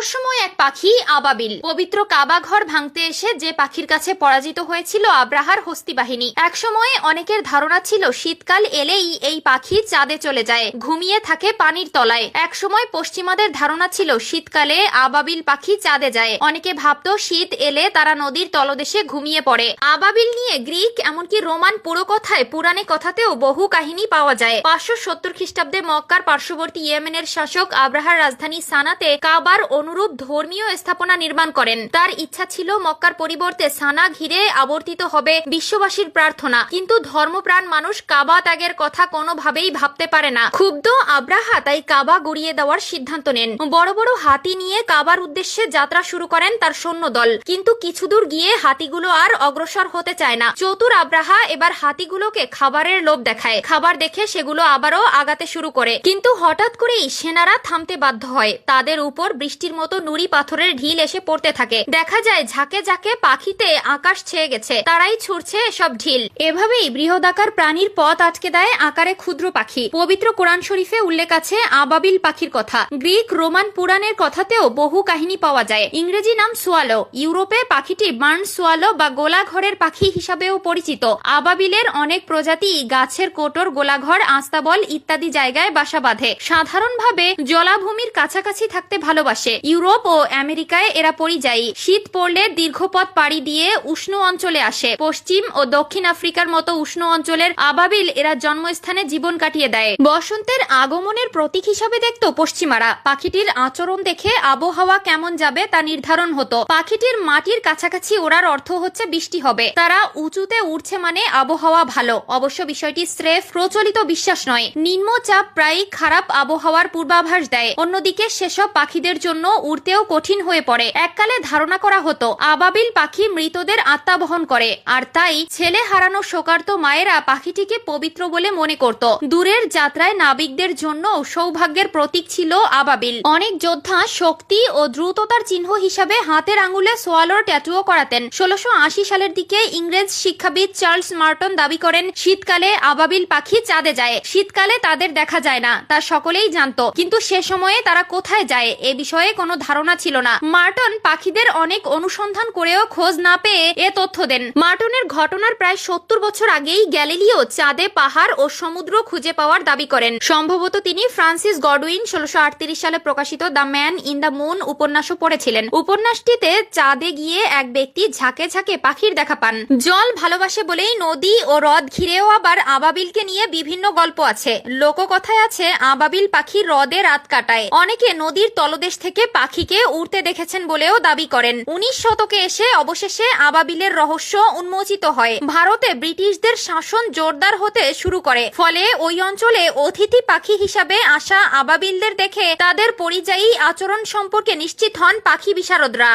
রহস্যময় এক পাখি, আবাবিল। পবিত্র কাবা ঘর ভাঙতে এসে যে পাখির কাছে পরাজিত হয়েছিল আব্রাহার হস্তি বাহিনী। একসময়ে অনেকের ধারণা ছিল, শীতকাল এলেই এই পাখি চাঁদে চলে যায়, ঘুমিয়ে থাকে পানির তলায়। একসময় পশ্চিমাদের ধারণা ছিল, শীতকালে আবাবিল পাখি চাঁদে যায়। অনেকে ভাবতো, শীত এলে তারা নদীর তলদেশে ঘুমিয়ে পড়ে। আবাবিল নিয়ে গ্রিক, এমনকি রোমান পুরো কথায় পুরাণে কথাতেও বহু কাহিনী পাওয়া যায়। পাঁচশো সত্তর খ্রিস্টাব্দে মক্কার পার্শ্ববর্তী ইয়েমেনের শাসক আব্রাহার রাজধানী সানাতে কাবার অনুরূপ ধর্মীয় স্থাপনা নির্মাণ করেন। তার ইচ্ছা ছিল মক্কার পরিবর্তে সানা ঘিরে আবর্তিত হবে বিশ্ববাসীর প্রার্থনা। কিন্তু ধর্মপ্রাণ মানুষ কাবা ত্যাগের কথা কোনোভাবেই ভাবতে পারে না। ক্ষুব্ধ আব্রাহা তাই কাবা গড়িয়ে দেওয়ার সিদ্ধান্ত নেন। বড় বড় হাতি নিয়ে কাবার উদ্দেশ্যে যাত্রা শুরু করেন তার সৈন্যদল। কিন্তু কিছু দূর গিয়ে হাতিগুলো আর অগ্রসর হতে চায় না। চতুর আব্রাহা এবার হাতিগুলোকে খাবারের লোভ দেখায়। খাবার দেখে সেগুলো আবারও আগাতে শুরু করে। কিন্তু হঠাৎ করেই সেনারা থামতে বাধ্য হয়। তাদের উপর বৃষ্টির মতো নুড়ি পাথরের ঢিল এসে পড়তে থাকে। দেখা যায় ঝাঁকে ঝাঁকে পাখিতে আকাশ ছেয়ে গেছে। তারাই ছুটছে সব ঢিল। এভাবেই বৃহদাকার প্রাণীর পথ আটকে দেয় আকারে ক্ষুদ্র পাখি। পবিত্র কোরআন শরীফে উল্লেখ আছে আবাবিল পাখির কথা। গ্রিক রোমান পুরাণের কথাতেও বহু কাহিনী পাওয়া যায়। ইংরেজি নাম সোয়ালো। ইউরোপে পাখিটি বার্ন সোয়ালো বা গোলাঘরের পাখি হিসাবেও পরিচিত। আবাবিলের অনেক প্রজাতি গাছের কোটর, গোলাঘর, আস্তাবল ইত্যাদি জায়গায় বাসা বাঁধে। সাধারণভাবে জলাভূমির কাছাকাছি থাকতে ভালোবাসে। ইউরোপ ও আমেরিকায় এরা পরিযায়ী। শীত পড়লে দীর্ঘপথ পাড়ি দিয়ে উষ্ণ অঞ্চলে আসে। পশ্চিম ও দক্ষিণ আফ্রিকার মতো উষ্ণ অঞ্চলের আবাবিল এরা জন্মস্থানে জীবন কাটিয়ে দেয়। বসন্তের আগমনের প্রতীক হিসাবে দেখত পশ্চিমারা। পাখিটির আচরণ দেখে আবহাওয়া কেমন যাবে তা নির্ধারণ হতো। পাখিটির মাটির কাছাকাছি ওড়ার অর্থ হচ্ছে বৃষ্টি হবে। তারা উঁচুতে উঠছে মানে আবহাওয়া ভালো। অবশ্য বিষয়টি স্রেফ প্রচলিত বিশ্বাস নয়। নিম্নচাপ প্রায়ই খারাপ আবহাওয়ার পূর্বাভাস দেয়। অন্যদিকে সেসব পাখিদের জন্য উড়তেও কঠিন হয়ে পড়ে। এককালে ধারণা করা হতো, আবাবিল পাখি মৃতদের আত্মা বহন করে। আর তাই ছেলে হারানো শোকার্ত মায়েরা পাখিটিকে পবিত্র বলে মনে করত। দূরের যাত্রায় নাবিকদের জন্য সৌভাগ্যের প্রতীক ছিল আবাবিল। অনেক যোদ্ধা শক্তি ও দ্রুততার চিহ্ন হিসাবে হাতের আঙ্গুলে সোয়ালোর ট্যাটুও করাতেন। ষোলোশো সালের দিকে ইংরেজ শিক্ষাবিদ চার্লস মার্টন দাবি করেন, শীতকালে আবাবিল পাখি চাঁদে যায়। শীতকালে তাদের দেখা যায় না, তা সকলেই জানতো। কিন্তু সে সময়ে তারা কোথায় যায়, এ বিষয়ে কোনো ধারণা ছিল না। মার্টন পাখিদের অনেক অনুসন্ধান করেও খোঁজ না পেয়ে এ তথ্য দেন। মার্টনের ঘটনার প্রায় সত্তর বছর আগেই গ্যালিলিও চাঁদে পাহাড় ও সমুদ্র খুঁজে পাওয়ার দাবি করেন। সম্ভবত তিনি ফ্রান্সিস গডউইন ষোলোশো সালে প্রকাশিত the man in the moon উপন্যাসও পড়েছিলেন। উপন্যাসটিতে চাঁদে গিয়ে এক ব্যক্তি ঝাঁকে ঝাঁকে পাখির দেখা পান। জল ভালোবাসে বলেই নদী ও হ্রদ ঘিরেও আবার আবাবিলকে নিয়ে বিভিন্ন গল্প আছে। লোককথায় আছে, আবাবিল পাখি হ্রদে রাত কাটায়। অনেকে নদীর তলদেশ থেকে পাখিকে উড়তে দেখেছেন বলেও দাবি করেন। উনিশ শতকে এসে অবশেষে আবাবিলের রহস্য উন্মোচিত হয়। ভারতে ব্রিটিশদের শাসন জোরদার হতে শুরু করে। ফলে ওই অঞ্চলে অতিথি পাখি হিসাবে আসা আবাবিলদের দেখে তাদের পরিযায়ী আচরণ সম্পর্কে নিশ্চিত হন পাখি বিশারদরা।